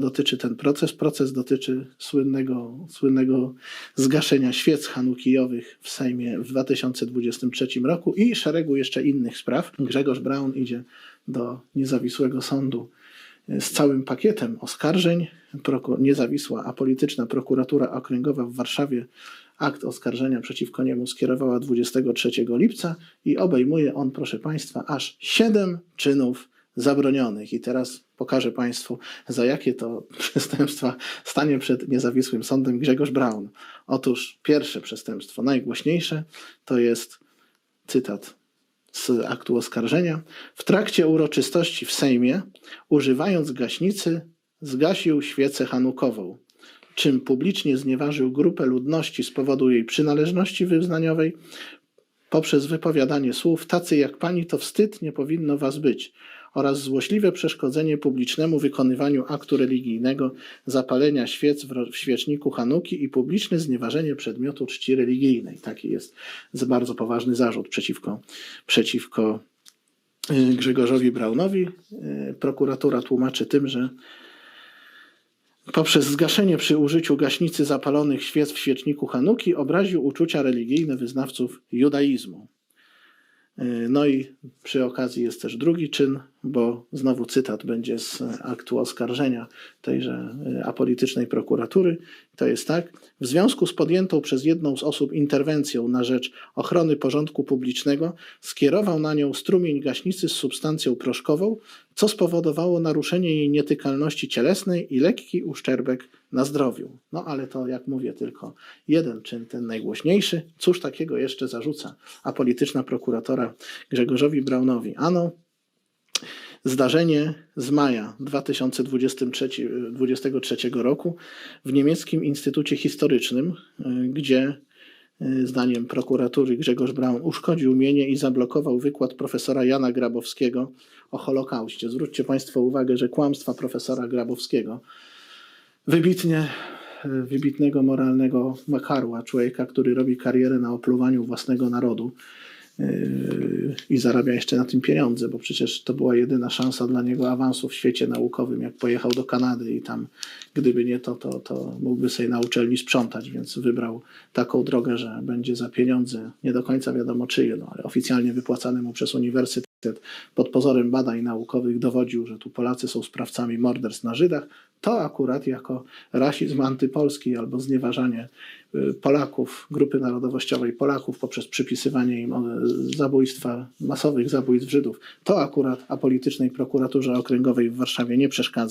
dotyczy ten proces. Proces dotyczy słynnego, słynnego zgaszenia świec hanukijowych w Sejmie w 2023 roku i szeregu jeszcze innych spraw. Grzegorz Braun idzie do niezawisłego sądu z całym pakietem oskarżeń. Proko- niezawisła, apolityczna prokuratura okręgowa w Warszawie akt oskarżenia przeciwko niemu skierowała 23 lipca i obejmuje on, proszę Państwa, aż 7 czynów zabronionych. I teraz pokażę Państwu, za jakie to przestępstwa stanie przed niezawisłym sądem Grzegorz Braun. Otóż pierwsze przestępstwo, najgłośniejsze, to jest cytat z aktu oskarżenia. W trakcie uroczystości w Sejmie, używając gaśnicy, zgasił świecę hanukową, czym publicznie znieważył grupę ludności z powodu jej przynależności wyznaniowej poprzez wypowiadanie słów tacy jak pani to wstyd, nie powinno was być oraz złośliwe przeszkodzenie publicznemu wykonywaniu aktu religijnego, zapalenia świec w, świeczniku Hanuki i publiczne znieważenie przedmiotu czci religijnej. Taki jest bardzo poważny zarzut przeciwko, przeciwko y, Grzegorzowi Braunowi. Y, Prokuratura tłumaczy tym, że poprzez zgaszenie przy użyciu gaśnicy zapalonych świec w świeczniku Hanuki obraził uczucia religijne wyznawców judaizmu. Yy, No i przy okazji jest też drugi czyn, bo znowu cytat będzie z aktu oskarżenia tejże yy, apolitycznej prokuratury. To jest tak. W związku z podjętą przez jedną z osób interwencją na rzecz ochrony porządku publicznego skierował na nią strumień gaśnicy z substancją proszkową, co spowodowało naruszenie jej nietykalności cielesnej i lekki uszczerbek na zdrowiu. No ale to, jak mówię, tylko jeden czyn, ten najgłośniejszy. Cóż takiego jeszcze zarzuca apolityczna prokuratora Grzegorzowi Braunowi? Ano, zdarzenie z maja 2023 23 roku w niemieckim Instytucie Historycznym, y, gdzie y, zdaniem prokuratury Grzegorz Braun uszkodził mienie i zablokował wykład profesora Jana Grabowskiego o Holokauście. Zwróćcie Państwo uwagę, że kłamstwa profesora Grabowskiego, wybitnie, y, wybitnego moralnego makarła, człowieka, który robi karierę na opluwaniu własnego narodu, i zarabia jeszcze na tym pieniądze, bo przecież to była jedyna szansa dla niego awansu w świecie naukowym, jak pojechał do Kanady i tam, gdyby nie to, to, to mógłby sobie na uczelni sprzątać, więc wybrał taką drogę, że będzie za pieniądze, nie do końca wiadomo czyje, no, ale oficjalnie wypłacane mu przez uniwersytet pod pozorem badań naukowych dowodził, że tu Polacy są sprawcami morderstw na Żydach, to akurat jako rasizm antypolski albo znieważanie y, Polaków, grupy narodowościowej Polaków poprzez przypisywanie im e, zabójstwa, masowych zabójstw Żydów, to akurat apolitycznej prokuraturze okręgowej w Warszawie nie przeszkadza.